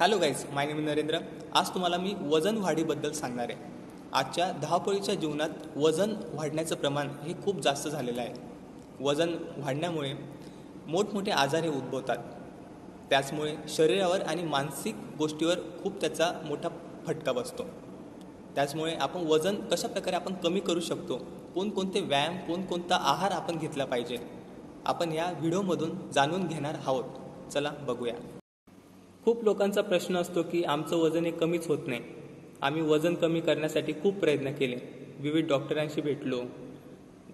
Hello guys my name Narendra आज तुम्हाला मी वजन वाढीबद्दल सांगणार आहे. आजच्या धावपळीच्या जीवनात वजन वाढण्याचं प्रमाण हे खूप जास्त झालेलं आहे. वजन वाढण्यामुळे मोठमोठे आजार हे उद्भवतात. त्याचमुळे शरीरावर आणि मानसिक गोष्टीवर खूप त्याचा मोठा फटका बसतो. त्याचमुळे आपण वजन कशा प्रकारे आपण कमी करू शकतो कोणकोणते व्यायाम कोणकोणता आहार आपण घेतला पाहिजे आपण या व्हिडिओमधून जाणून घेणार आहोत. चला बघूया. खूप लोकांचा प्रश्न असतो की आमचं वजन हे कमीच होत नाही. आम्ही वजन कमी करण्यासाठी खूप प्रयत्न केले. विविध डॉक्टरांशी भेटलो.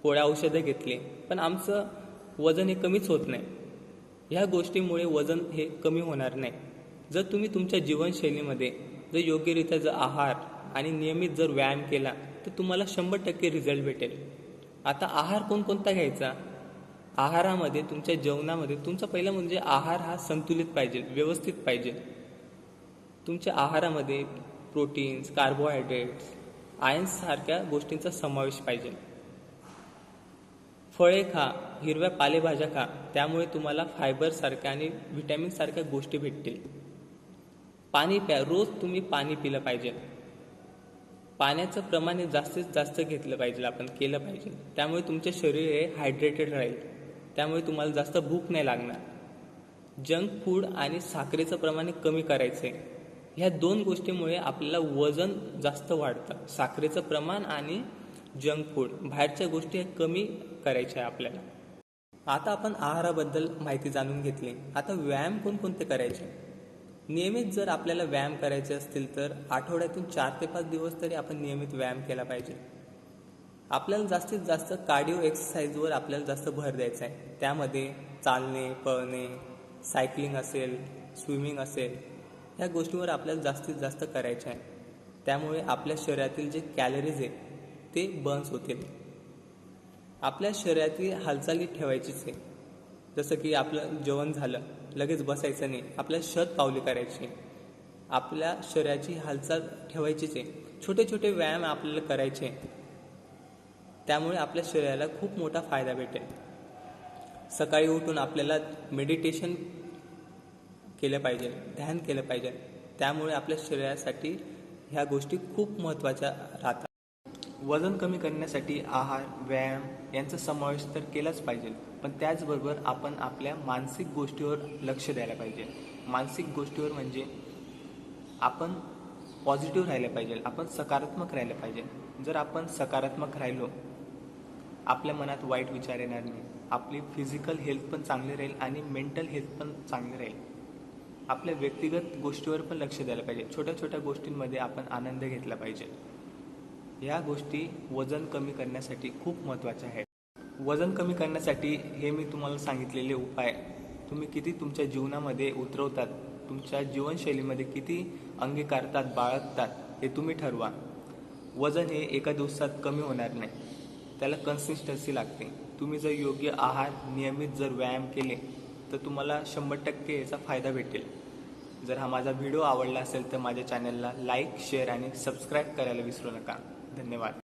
गोळ्या औषधं घेतले. पण आमचं वजन हे कमीच होत नाही. ह्या गोष्टीमुळे वजन हे कमी होणार नाही. जर तुम्ही तुमच्या जीवनशैलीमध्ये जर योग्यरित्या जर आहार आणि नियमित जर व्यायाम केला तर तुम्हाला शंभर टक्के रिझल्ट भेटेल. आता आहार कोणकोणता घ्यायचा? आहारामध्ये तुमच्या जेवणामध्ये तुमचा पहिला म्हणजे आहार हा संतुलित पाहिजे व्यवस्थित पाहिजे. तुमच्या आहारामध्ये प्रोटीन्स कार्बोहायड्रेट्स आयन्ससारख्या गोष्टींचा समावेश पाहिजे. फळे खा हिरव्या पालेभाज्या खा त्यामुळे तुम्हाला फायबरसारख्या आणि व्हिटॅमिनसारख्या गोष्टी भेटतील. पाणी प्या रोज तुम्ही पाणी पिलं पाहिजे. पाण्याचं प्रमाण हे जास्तीत जास्त घेतलं पाहिजे आपण केलं पाहिजे. त्यामुळे तुमचे शरीर हे हायड्रेटेड राहील. त्यामुळे तुम्हाला जास्त भूक नाही लागणार. जंक फूड आणि साखरेचं प्रमाण हे कमी करायचं आहे ह्या दोन गोष्टीमुळे आपल्याला वजन जास्त वाढतं. साखरेचं प्रमाण आणि जंक फूड बाहेरच्या गोष्टी कमी करायच्या आहे आपल्याला. आता आपण आहाराबद्दल माहिती जाणून घेतली. आता व्यायाम कोणकोणते करायचे? नियमित जर आपल्याला व्यायाम करायचे असतील तर आठवड्यातून चार ते पाच दिवस तरी आपण नियमित व्यायाम केला पाहिजे. आपल्याला जास्तीत जास्त कार्डिओ एक्सरसाइजवर आपल्याला जास्त भर द्यायचा आहे. त्यामध्ये चालणे पळणे सायकलिंग असेल स्विमिंग असेल ह्या गोष्टीवर आपल्याला जास्तीत जास्त करायचं आहे. त्यामुळे आपल्या शरीरातील जे कॅलरीज आहेत ते बर्न्स होतील. आपल्या शरीरातील हालचाली ठेवायचीच आहे जसं की आपलं जेवण झालं लगेच बसायचं नाही आपल्या शत पावली करायची आपल्या शरीराची हालचाल ठेवायचीच आहे. छोटे छोटे व्यायाम आपल्याला करायचे त्यामुळे आपल्या शरीराला खूप मोठा फायदा भेटेल. सकाळी उठून आपल्याला मेडिटेशन केलं पाहिजे ध्यान केलं पाहिजे. त्यामुळे आपल्या शरीरासाठी ह्या गोष्टी खूप महत्त्वाच्या राहतात. वजन कमी करण्यासाठी आहार व्यायाम यांचा समावेश तर केलाच पाहिजे पण त्याचबरोबर आपण आपल्या मानसिक गोष्टीवर लक्ष द्यायला पाहिजे. मानसिक गोष्टीवर म्हणजे आपण पॉझिटिव्ह राहिलं पाहिजे आपण सकारात्मक राहिलं पाहिजे. जर आपण सकारात्मक राहिलो आपल्या मनात वाईट विचार येणार नाही. आपली फिजिकल हेल्थ पण चांगली राहील आणि मेंटल हेल्थ पण चांगली राहील. आपल्या व्यक्तिगत गोष्टीवर पण लक्ष द्यायला पाहिजे. छोट्या छोट्या गोष्टींमध्ये आपण आनंद घेतला पाहिजे. या गोष्टी वजन कमी करण्यासाठी खूप महत्त्वाच्या आहेत. वजन कमी करण्यासाठी हे मी तुम्हाला सांगितलेले उपाय. तुम्ही किती तुमच्या जीवनामध्ये उतरवतात तुमच्या जीवनशैलीमध्ये किती अंगीकारतात बाळगतात हे तुम्ही ठरवा. वजन हे एका दिवसात कमी होणार नाही. त्याला कन्सिस्टन्सी लागते. तुम्ही जर योग्य आहार नियमित जर व्यायाम केले तर तुम्हाला शंभर टक्के याचा फायदा भेटेल. जर हा माझा व्हिडिओ आवडला असेल तर माझ्या चॅनलला लाईक शेअर आणि सबस्क्राईब करायला विसरू नका. धन्यवाद.